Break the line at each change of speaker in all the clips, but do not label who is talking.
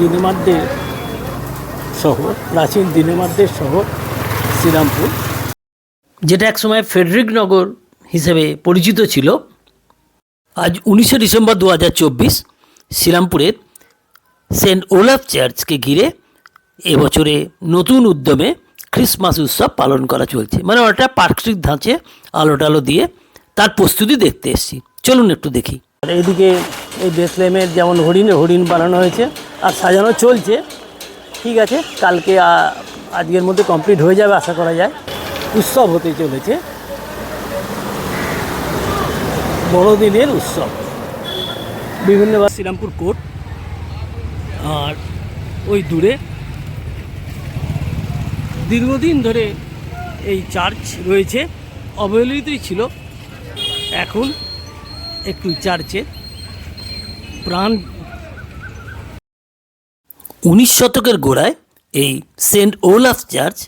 দিনমাদ্দের শহর, প্রাচীন দিনমাদ্দের শহর, শ্রীরামপুর। যেটা একসময় ফেডরিক নগর হিসেবে পরিচিত ছিল। আজ উনিশে ডিসেম্বর দু হাজার চব্বিশ শ্রীরামপুরের সেন্ট ওলাফ চার্চকে ঘিরে এবছরে নতুন উদ্যমে ক্রিসমাস উৎসব পালন করা চলছে। মানে ওটা পার্কস্ট্রিক ধাঁচে আলো টালো দিয়ে তার প্রস্তুতি দেখতে এসেছি। চলুন একটু দেখি। আর এইদিকে এই বেসলেমের যেমন হরিণ হরিণ বানানো হয়েছে আর সাজানো চলছে। ঠিক আছে, কালকে আজকের মধ্যে কমপ্লিট হয়ে যাবে আশা করা যায়। উৎসব হতে চলেছে। বড়দিনের উৎসব। বিভিন্ন শ্রীরামপুর কোর্ট আর ওই দূরে দীর্ঘদিন ধরে এই চার্চ রয়েছে। অবহেলিতই ছিল। এখন একটু চার্চে প্রাণ উনিশ শতকের গোড়ায় এই সেন্ট ওলাফ চার্চ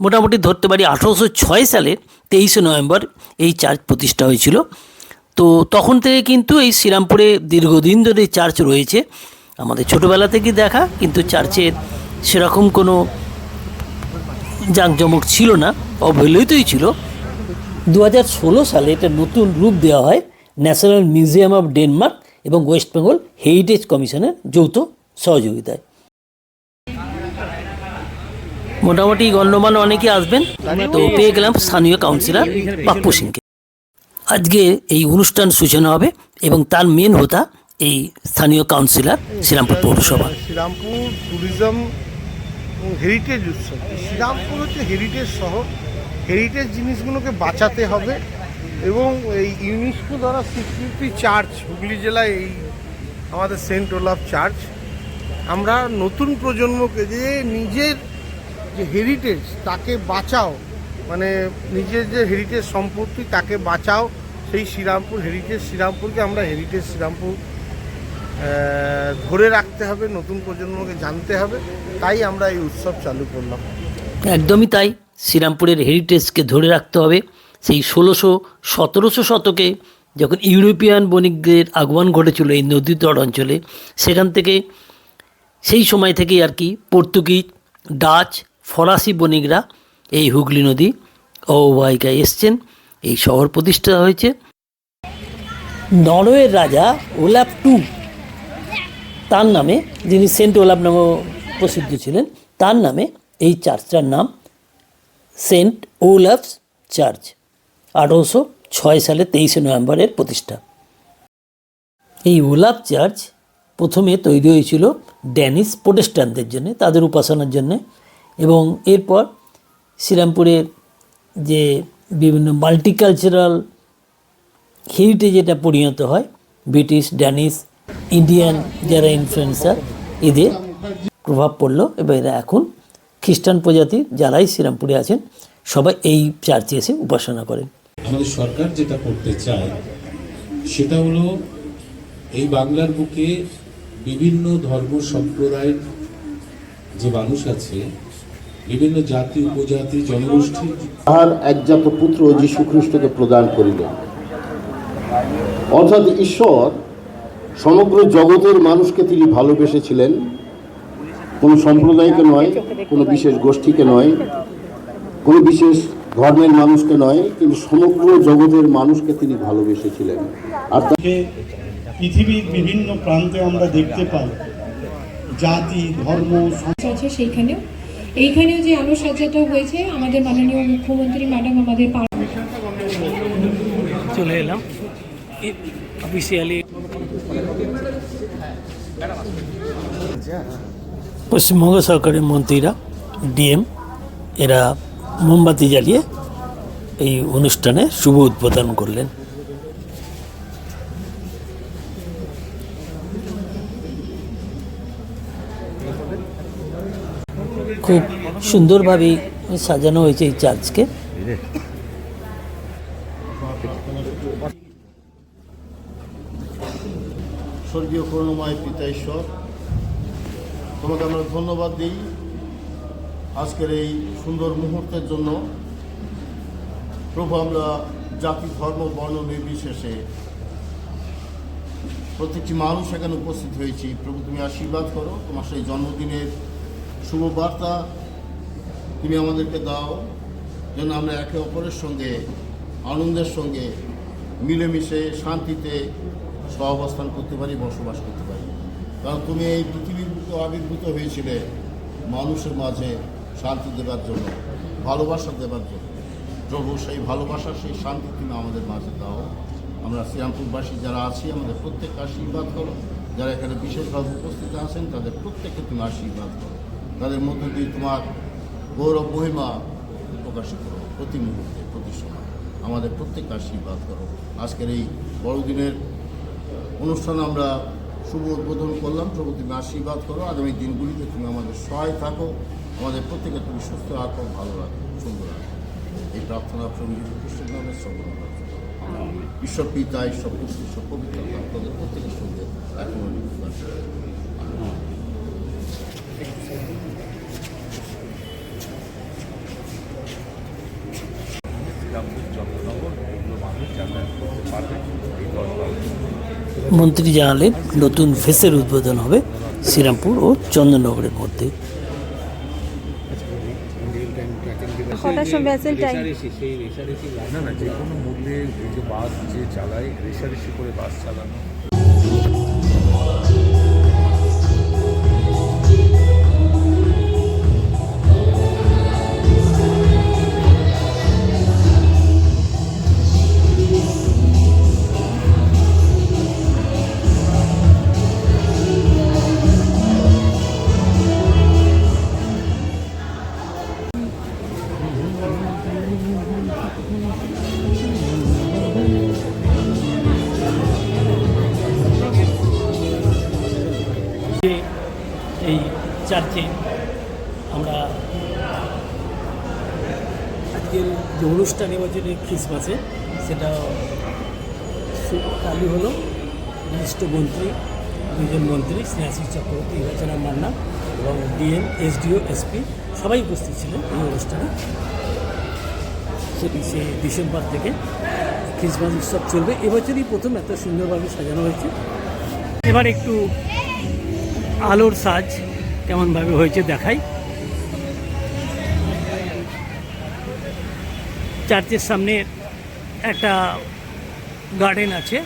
মোটামুটি ধরতে পারি আঠেরোশো ছয় সালে তেইশে নভেম্বর এই চার্চ প্রতিষ্ঠা হয়েছিল। তো তখন থেকে কিন্তু এই শ্রীরামপুরে দীর্ঘদিন ধরে চার্চ রয়েছে। আমাদের ছোটোবেলা থেকে দেখা, কিন্তু চার্চের সেরকম কোনো জাঁকজমক ছিল না, অবহেলিতই ছিল। দু হাজার ষোলো সালে এটা নতুন রূপ দেওয়া হয়, ন্যাশনাল মিউজিয়াম অফ ডেনমার্ক এবং ওয়েস্ট বেঙ্গল হেরিটেজ কমিশনের যৌথ সহযোগিতায়। মোটামুটি গণ্যমান্য অনেকে আসবেন। তো পেয়ে গেলাম স্থানীয় কাউন্সিলর বাপ্পু সিংকে। আজকে এই অনুষ্ঠান সূচনা হবে এবং তার মেন হোতা এই স্থানীয় কাউন্সিলর শ্রীরামপুর পৌরসভা।
শ্রীরামপুর ট্যুরিজম হেরিটেজ উৎসব। শ্রীরামপুর হচ্ছে হেরিটেজ শহর। হেরিটেজ জিনিসগুলোকে বাঁচাতে হবে এবং এই ইউনেস্কো দ্বারা স্বীকৃতি চার্চ, হুগলি জেলায় এই আমাদের সেন্ট ওলাফ চার্চ। আমরা নতুন প্রজন্মকে যে নিজের যে হেরিটেজ তাকে বাঁচাও মানে নিজের যে হেরিটেজ সম্পত্তি তাকে বাঁচাও, সেই শ্রীরামপুর হেরিটেজ শ্রীরামপুরকে আমরা হেরিটেজ শ্রীরামপুর ধরে রাখতে হবে, নতুন প্রজন্মকে জানতে হবে, তাই আমরা এই উৎসব চালু করলাম।
একদমই তাই, শ্রীরামপুরের হেরিটেজকে ধরে রাখতে হবে, সেই ষোলোশো সতেরোশো শতকে যখন ইউরোপিয়ান বণিকদের আগমন ঘটেছিল এই নদীতট অঞ্চলে, সেখান থেকে সেই সময় থেকেই আর কি পর্তুগিজ, ডাচ ফরাসি বণিকরা এই হুগলি নদী অববাহিকায় এসছেন। এই শহর প্রতিষ্ঠা হয়েছে। নরওয়ের রাজা ওলাপ টু, তার নামে যিনি সেন্ট ওলাপ নামে প্রসিদ্ধ ছিলেন, তার নামে এই চার্চটার নাম সেন্ট ওলাফস চার্চ, আঠারোশো ছয় সালে তেইশে নভেম্বরের প্রতিষ্ঠা। এই ওলাফ চার্চ প্রথমে তৈরি হয়েছিল ড্যানিশ প্রোটেস্ট্যান্টদের জন্য, তাদের উপাসনার জন্য। এবং এরপর শ্রীরামপুরের যে বিভিন্ন মাল্টিকালচারাল হেরিটেজ এটা পরিণত হয়, ব্রিটিশ, ড্যানিশ, ইন্ডিয়ান যারা ইনফ্লুয়েন্সার এদের প্রভাব পড়ল। এবং এরা এখন খ্রিস্টান প্রজাতির যারাই শ্রীরামপুরে আছেন, সবাই এই চার্চে এসে উপাসনা করেন।
আমাদের সরকার যেটা করতে চায়, সেটা হলো এই বাংলার বুকে বিভিন্ন ধর্ম সম্প্রদায়ের যে মানুষ আছে বিভিন্ন জাতি উপজাতি জনগোষ্ঠী।
তাহার একজাত পুত্র যীশু খ্রিস্টকে প্রদান করিলেন। অর্থাৎ ঈশ্বর সমগ্র জগতের মানুষকে তিনি ভালোবেসেছিলেন। কোনো সম্প্রদায়কে নয় কোনো বিশেষ গোষ্ঠীকে নয় কোনো বিশেষ ধর্মের মানুষকে নয় কিন্তু সমগ্র জগতের মানুষকে তিনি ভালোবেসেছিলেন। আর তা-
কে পৃথিবীর বিভিন্ন প্রান্তে আমরা দেখতে পাই জাতি ধর্ম
আছে সেইখানেও এইখানেও যে আলোকসজ্জাটা হয়েছে, আমাদের মাননীয় মুখ্যমন্ত্রী, ম্যাডাম আমাদের
চলে এলাম। অফিসিয়ালি পশ্চিমবঙ্গ সরকারের মন্ত্রীরা, ডিএম, এরা মোমবাতি জ্বালিয়ে এই অনুষ্ঠানে শুভ উদ্বোধন করলেন। খুব সুন্দরভাবে সাজানো হয়েছে এই চার্চকে।
স্বর্গীয় করুণাময় পিতা ঈশ্বর, তোমাকে আমরা ধন্যবাদ দিই আজকের এই সুন্দর মুহূর্তের জন্য। প্রভু, আমরা জাতি, ধর্ম, বর্ণ নির্বিশেষে প্রত্যেকটি মানুষ এখানে উপস্থিত হয়েছি। প্রভু, তুমি আশীর্বাদ করো। তোমার সেই জন্মদিনের শুভ বার্তা তুমি আমাদেরকে দাও, যেন আমরা একে অপরের সঙ্গে, আনন্দের সঙ্গে, মিলেমিশে, শান্তিতে সহাবস্থান করতে পারি, বসবাস করতে পারি। কারণ তুমি এই পৃথিবীর আবির্ভূত হয়েছিলে মানুষের মাঝে শান্তি দেবার জন্য, ভালোবাসা দেবার জন্য। প্রভু, সেই ভালোবাসা, সেই শান্তি তুমি আমাদের মাঝে দাও। আমরা শ্রীরামপুরবাসী যারা আছি, আমাদের প্রত্যেককে আশীর্বাদ করো। যারা এখানে বিশেষভাবে উপস্থিত আছেন, তাদের প্রত্যেককে তুমি আশীর্বাদ করো। তাদের মধ্য দিয়ে তোমার গৌরব মহিমা প্রকাশিত করো প্রতি মুহূর্তে প্রতি সময়। আমাদের প্রত্যেককে আশীর্বাদ করো। আজকের এই বড়দিনের অনুষ্ঠান আমরা শুভ উদ্বোধন করলাম। প্রভু তুমি আশীর্বাদ করো। আগামী দিনগুলিতে তুমি আমাদের সহায় থাকো। আমাদের প্রত্যেকে তুমি সুস্থ রাখো ভালো রাখো সুন্দর রাখো। এই প্রার্থনা প্রভু খ্রিস্টের নামে শ্রবণ ঈশ্বর পিতা ঈশ্বর পুষ্টি ঈশ্বর আপনাদের প্রত্যেকের সঙ্গে এখন
মন্ত্রী জানালেন নতুন ফেসের উদ্বোধন হবে শ্রীরামপুর ও চন্দননগরের মধ্যে।
কটার সময় টাইম
না না যে কোনো মূল্যে যে বাস যে চালায় রেশারেশি করে বাস চালানো।
অনুষ্ঠান এবছরে খ্রিসমাসে সেটা সু- চালু হলো। বিশিষ্ট মন্ত্রী দুজন মন্ত্রী, স্নেহাশিস চক্রবর্তী, রচনা মান্না এবং ডিএম, এসডিও, এসপি, সবাই উপস্থিত ছিলেন এই অনুষ্ঠানে। চব্বিশে ডিসেম্বর থেকে খ্রিসমাস উৎসব চলবে। এবছরই প্রথম এত সুন্দরভাবে সাজানো হয়েছে। এবার একটু আলোর সাজ কেমনভাবে হয়েছে দেখাই। চার্চের সামনে একটা গার্ডেন আছে,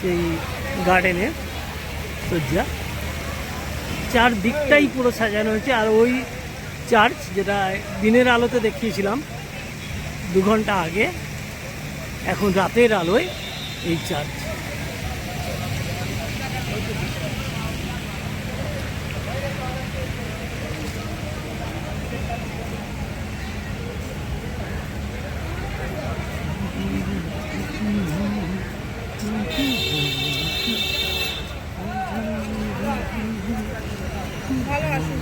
সেই গার্ডেনে সজ্জা। চারদিকটাই পুরো সাজানো হয়েছে, আর ওই চার্চ যেটা দিনের আলোতে দেখিয়েছিলাম দু ঘণ্টা আগে, এখন রাতের আলোয় এই চার্চ। ভালো আছি।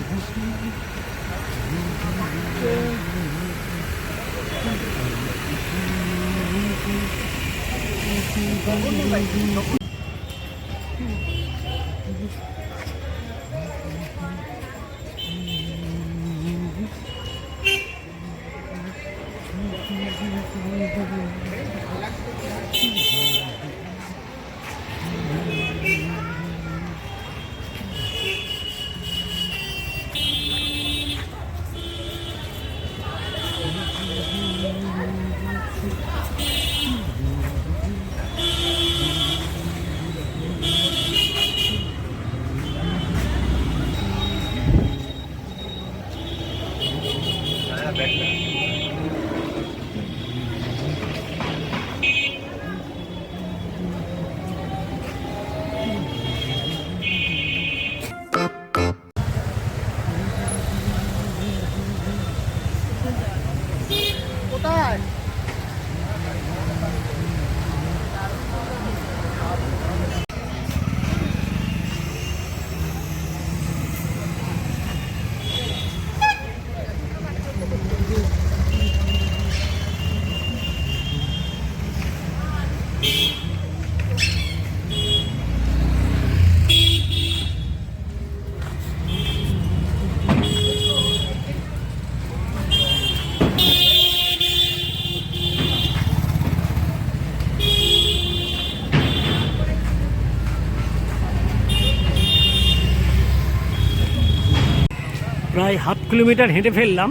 প্রায় হাফ কিলোমিটার হেঁটে ফেললাম।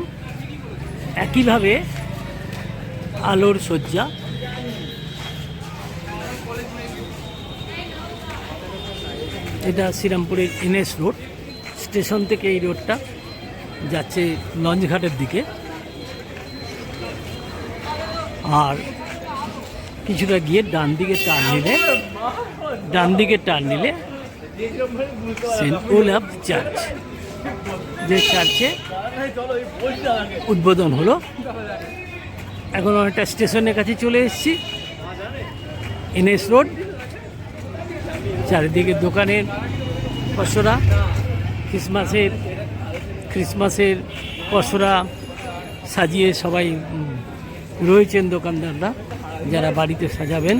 একইভাবে আলোর শয্যা। এটা শ্রীরামপুরের এনএস রোড। স্টেশন থেকে এই রোডটা যাচ্ছে লঞ্চঘাটের দিকে। আর কিছুটা গিয়ে ডান দিকে টার্ন নিলে, ডান দিকে টার্ন নিলে সেন্ট ওলাফ চার্চ। যে চার্চে উদ্বোধন হলো। এখন অনেকটা স্টেশনের কাছে চলে এসেছি। এনএস রোড, চারিদিকে দোকানের পসরা, ক্রিসমাসের ক্রিসমাসের পসরা সাজিয়ে সবাই রয়েছেন দোকানদাররা, যারা বাড়িতে সাজাবেন।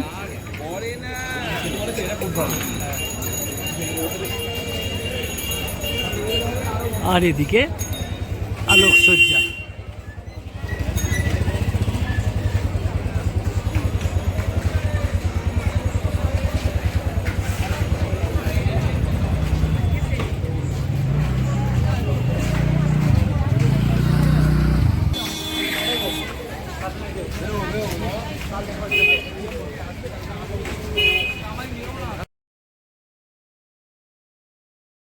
আর এদিকে আলোকসজ্জা।